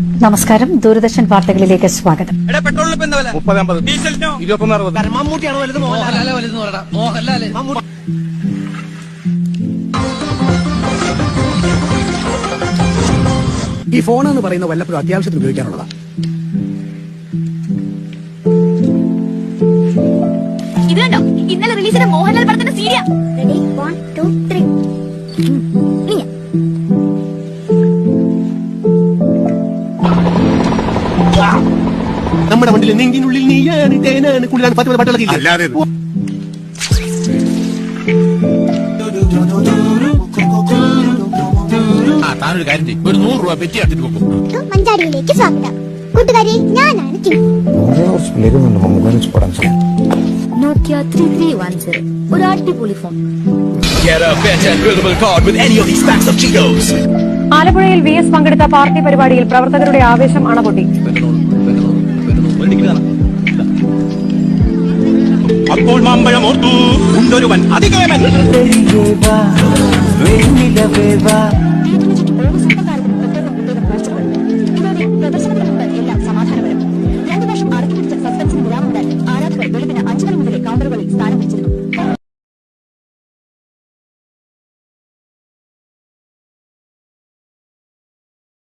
നമസ്കാരം. ദൂരദർശൻ വാർത്തകളിലേക്ക് സ്വാഗതം. ഈ ഫോൺ എന്ന് പറയുന്ന വല്ലപ്പോഴും അത്യാവശ്യത്തിന് ഉപയോഗിക്കാനുള്ളതാ. ഇത് കണ്ടോ? ഇന്നലെ റിലീസിന്റെ മോഹൻലാൽ പടത്തിന്റെ സീരിയ. നമ്മുടെ വണ്ടിയിൽ നെങ്കിനുള്ളിൽ നീയാണ് തേനാണ് കുളിരാണ് പത്ത് പാട്ടുകളൊക്കെ ഇല്ലേ? അല്ലാതെ ആ താനൊരു കാര്യം ചെയ്യും. ഒരു നൂറ് രൂപ പെറ്റി പോകും മഞ്ചാടിയിലേക്ക് സ്വാഗതം. കൂട്ടുകാരി ഞാനാണ് സീറോ ഒരു അടിപൊളി phone Get a better buildable card with any of these packs of Cheetos. ആലപ്പുഴയിൽ വി എസ് പങ്കെടുത്ത പാർട്ടി പരിപാടിയിൽ പ്രവർത്തകരുടെ ആവേശം അണപൊട്ടി. അപ്പോൾ മാമ്പഴം ഓർത്തു ഉണ്ടൊരുവൻ അതികേമൻ സസ്പെൻസിന് വിരാമുണ്ടായി ആരാധകർ വെളുപ്പിന് അഞ്ചു മണി മുതലേ കൗണ്ടറുകളിൽ സ്ഥാനം